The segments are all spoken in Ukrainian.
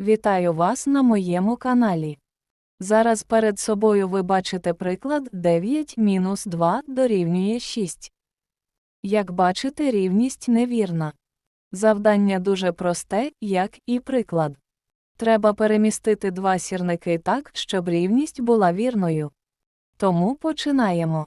Вітаю вас на моєму каналі. Зараз перед собою ви бачите приклад 9 мінус 2 дорівнює 6. Як бачите, рівність невірна. Завдання дуже просте, як і приклад. Треба перемістити два сірники так, щоб рівність була вірною. Тому починаємо.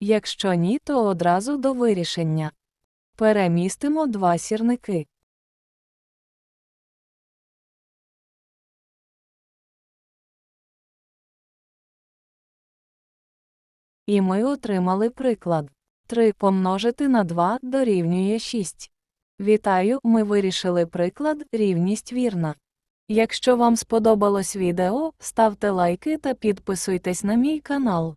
Якщо ні, то одразу до вирішення. Перемістимо два сірники. І ми отримали приклад. 3 помножити на 2 дорівнює 6. Вітаю, ми вирішили приклад, рівність вірна. Якщо вам сподобалось відео, ставте лайки та підписуйтесь на мій канал.